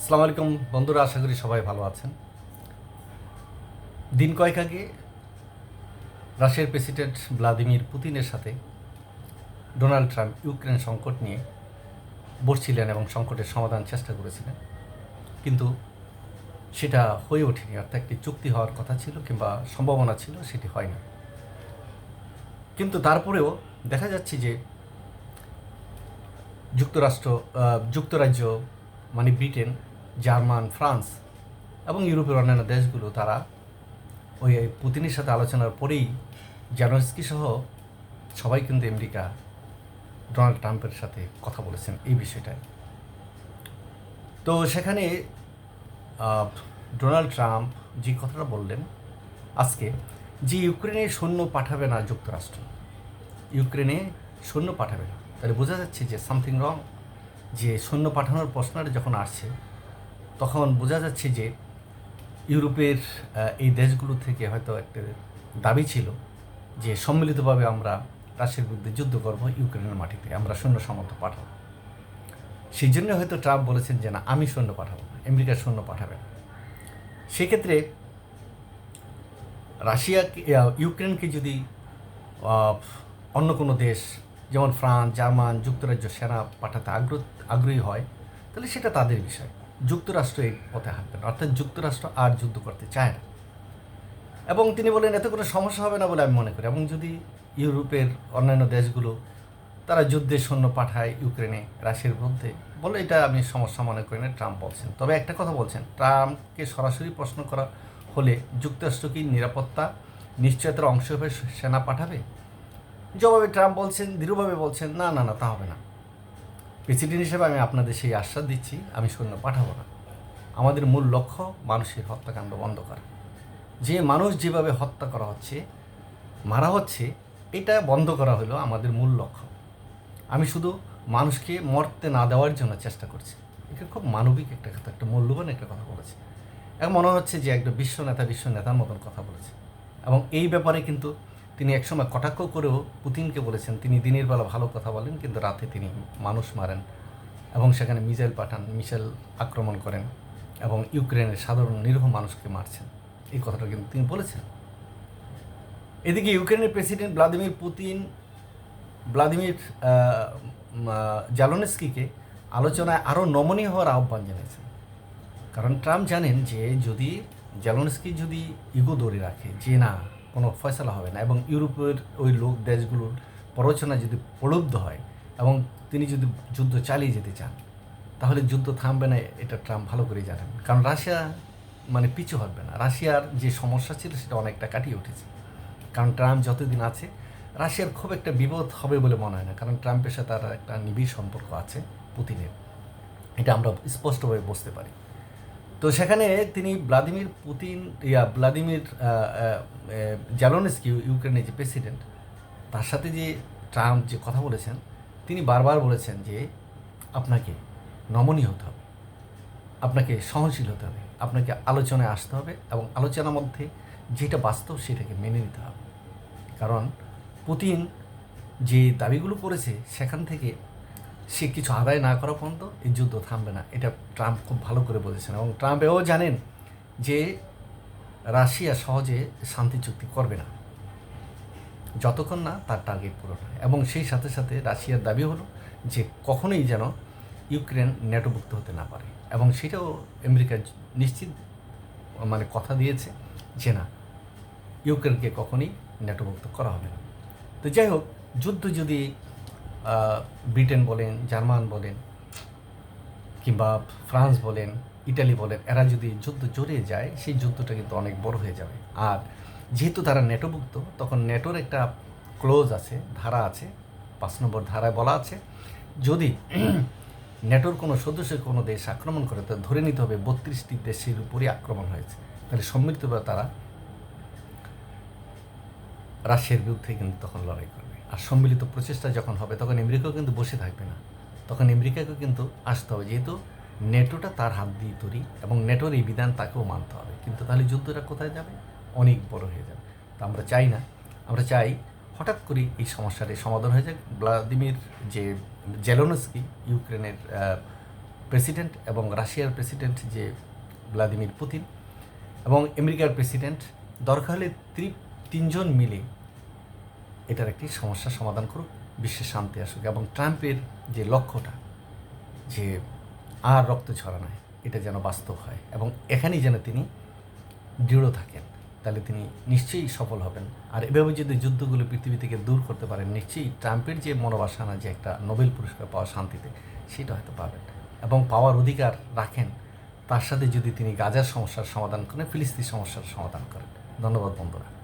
আসসালামু আলাইকুম বন্ধুরা, আশা করি সবাই ভালো আছেন। দিন কয়েক আগে রাশিয়ার প্রেসিডেন্ট ভ্লাদিমির পুতিনের সাথে ডোনাল্ড ট্রাম্প ইউক্রেন সংকট নিয়ে বসছিলেন এবং সংকটের সমাধান চেষ্টা করেছিলেন। কিন্তু সেটা হয়ে ওঠেনি, অর্থাৎ একটি চুক্তি হওয়ার কথা ছিল কিংবা সম্ভাবনা ছিল, সেটি হয় না। কিন্তু তারপরেও দেখা যাচ্ছে যে যুক্তরাষ্ট্র যুক্তরাজ্য মানে ব্রিটেন জার্মান, ফ্রান্স এবং ইউরোপের অন্যান্য দেশগুলো তারা ওই পুতিনের সাথে আলোচনার পরেই জানোস্কি সহ সবাই কিন্তু আমেরিকা ডোনাল্ড ট্রাম্পের সাথে কথা বলেছেন এই বিষয়টায়। তো সেখানে ডোনাল্ড ট্রাম্প যে কথাটা বললেন আজকে যে ইউক্রেনে সৈন্য পাঠাবে না যুক্তরাষ্ট্র, ইউক্রেনে সৈন্য পাঠাবে না। তাহলে বোঝা যাচ্ছে যে সামথিং রং যে সৈন্য পাঠানোর প্রশ্নটা যখন আসছে তখন বোঝা যাচ্ছে যে ইউরোপের এই দেশগুলো থেকে হয়তো একটা দাবি ছিল যে সম্মিলিতভাবে আমরা রাশিয়ার বিরুদ্ধে যুদ্ধ করব ইউক্রেনের মাটিতে, আমরা সৈন্য সামর্থ্য পাঠাবো। সেই জন্য হয়তো ট্রাম্প বলেছেন যে, না, আমি সৈন্য পাঠাবো আমেরিকার সৈন্য পাঠাবে না। সেক্ষেত্রে রাশিয়াকে ইউক্রেনকে যদি অন্য কোনো দেশ, যেমন ফ্রান্স, জার্মান, যুক্তরাজ্য সেনা পাঠাতে আগ্রহ, আগ্রহী হয়, তাহলে সেটা তাদের বিষয়। যুক্তরাষ্ট্র এই পথে হাঁটবে না অর্থাৎ যুক্তরাষ্ট্র আর যুদ্ধ করতে চায় না। এবং তিনি বলেন, এতে কোনো সমস্যা হবে না বলে আমি মনে করি। এবং যদি ইউরোপের অন্যান্য দেশগুলো তারা যুদ্ধের সৈন্য পাঠায় ইউক্রেনে রাশিয়ার বিরুদ্ধে, বলে এটা আমি সমস্যা মনে করি না, ট্রাম্প বলছেন। তবে একটা কথা বলছেন, ট্রাম্পকে সরাসরি প্রশ্ন করা হলে যুক্তরাষ্ট্র কি নিরাপত্তা নিশ্চয়তার অংশ হয়ে সেনা পাঠাবে? জবাবে ট্রাম্প বলছেন, দৃঢ়ভাবে বলছেন, না না না, তা হবে না। প্রেসিডেন্ট হিসেবে আমি আপনাদের সেই আশ্বাস দিচ্ছি, আমি সৈন্য পাঠাবো না। আমাদের মূল লক্ষ্য মানুষের হত্যাকাণ্ড বন্ধ করা। যে মানুষ যেভাবে হত্যা করা হচ্ছে, মারা হচ্ছে, এটা বন্ধ করা হলো আমাদের মূল লক্ষ্য। আমি শুধু মানুষকে মরতে না দেওয়ার জন্য চেষ্টা করছি। এটা খুব মানবিক একটা কথা, একটা মূল্যবান একটা কথা বলেছে। এখন মনে হচ্ছে যে একটা বিশ্ব নেতা, বিশ্ব নেতার মতন কথা বলেছে। এবং এই ব্যাপারে কিন্তু তিনি একসময় কটাক্ষ করেও পুতিনকে বলেছেন, তিনি দিনের বেলা ভালো কথা বলেন, কিন্তু রাতে তিনি মানুষ মারেন এবং সেখানে মিসাইল পাঠান, মিসাইল আক্রমণ করেন এবং ইউক্রেনের সাধারণ নিরীহ মানুষকে মারছেন। এই কথাটা কিন্তু তিনি বলেছেন। এদিকে ইউক্রেনের প্রেসিডেন্ট ভ্লাদিমির পুতিন, ভ্লাদিমির জালোনেস্কিকে আলোচনায় আরও নমনীয় হওয়ার আহ্বান জানিয়েছেন। কারণ ট্রাম্প জানেন যে যদি জালোনস্কি যদি ইগো ধরে রাখে, যে না কোনো ফয়সলা হবে না। এবং ইউরোপের ওই লোক দেশগুলোর প্ররোচনা যদি প্রলুব্ধ হয় এবং তিনি যদি যুদ্ধ চালিয়ে যেতে চান, তাহলে যুদ্ধ থামবে না, এটা ট্রাম্প ভালো করে জানেন। কারণ রাশিয়া মানে পিছু হবে না। রাশিয়ার যে সমস্যা ছিল, সেটা অনেকটা কাটিয়ে উঠেছে। কারণ ট্রাম্প যতদিন আছে, রাশিয়ার খুব একটা বিপদ হবে বলে মনে হয় না। কারণ ট্রাম্পের সাথে তার একটা নিবিড় সম্পর্ক আছে পুতিনের। এটা আমরা স্পষ্টভাবে বুঝতে পারি। তো সেখানে তিনি ভ্লাদিমির পুতিন ইয়া ভ্লাদিমির জ্যালোনেস্কি ইউক্রেনের যে প্রেসিডেন্ট তার সাথে যে ট্রাম্প যে কথা বলেছেন, তিনি বারবার বলেছেন যে আপনাকে নমনীয় হতে হবে, আপনাকে সহনশীল হতে হবে, আপনাকে আলোচনায় আসতে হবে এবং আলোচনার মধ্যে যেটা বাস্তব সেটাকে মেনে নিতে হবে। কারণ পুতিন যে দাবিগুলো করেছে সেখান থেকে সে কিছু আদায় না করা পর্যন্ত এই যুদ্ধ থামবে না। এটা ট্রাম্প খুব ভালো করে বলেছেন এবং ট্রাম্প এও জানেন যে রাশিয়া সহজে শান্তি চুক্তি করবে না। যতক্ষণ না তার টার্গেট পূরণ হয়। এবং সেই সাথে সাথে রাশিয়ার দাবি হলো যে কখনোই যেন ইউক্রেন নেটোভুক্ত হতে না পারে। এবং সেটাও আমেরিকা নিশ্চিত মানে কথা দিয়েছে যে না, ইউক্রেনকে কখনোই নেটোভুক্ত করা হবে না। তো যাই হোক, যুদ্ধ যদি ব্রিটেন বলেন, জার্মান বলেন, কিংবা ফ্রান্স বলেন, ইটালি বলেন, এরা যদি যুদ্ধ জড়িয়ে যায়, সেই যুদ্ধটা কিন্তু অনেক বড় হয়ে যাবে। আর যেহেতু তারা নেটোভুক্ত, তখন নেটোর একটা ক্লোজ আছে, ধারা আছে, পাঁচ নম্বর ধারায় বলা আছে, যদি নেটোর কোনো সদস্য কোনো দেশ আক্রমণ করে তো ধরে নিতে হবে বত্রিশটি দেশের উপরই আক্রমণ হয়েছে। তাহলে সম্মিলিতভাবে তারা রাশিয়ার বিরুদ্ধে কিন্তু তখন লড়াই করবে আর সম্মিলিত প্রচেষ্টা যখন হবে, তখন আমেরিকাও কিন্তু বসে থাকবে না। তখন আমেরিকাকেও কিন্তু আসতে হবে, যেহেতু নেটোটা তার হাত দিয়ে তৈরি এবং নেটোর এই বিধান তাকেও মানতে হবে। কিন্তু তাহলে যুদ্ধটা কোথায় যাবে? অনেক বড় হয়ে যাবে। তা আমরা চাই না। আমরা চাই হঠাৎ করে এই সমস্যার এই সমাধান হয়ে যাক। ভ্লাদিমির যে জেলোনস্কি, ইউক্রেনের প্রেসিডেন্ট এবং রাশিয়ার প্রেসিডেন্ট যে ভ্লাদিমির পুতিন এবং আমেরিকার প্রেসিডেন্ট, দরকার হলে তিনজন মিলে এটার একটি সমস্যার সমাধান করুক, বিশ্বে শান্তি আসুক এবং ট্রাম্পের যে লক্ষ্যটা যে আর রক্ত ছড়া নয় এটা যেন বাস্তব হয় এবং এখানেই যেন তিনি দৃঢ় থাকেন, তাহলে তিনি নিশ্চয়ই সফল হবেন। আর এভাবে যদি যুদ্ধগুলো পৃথিবী থেকে দূর করতে পারেন, নিশ্চয়ই ট্রাম্পের যে মনোবাসনা, যে একটা নোবেল পুরস্কার পাওয়া শান্তিতে, সেটা হয়তো পাবেন এবং পাওয়ার অধিকার রাখেন, তার সাথে যদি তিনি গাজার সমস্যার সমাধান করেন, ফিলিস্তিন সমস্যার সমাধান করেন। ধন্যবাদ বন্ধুরা।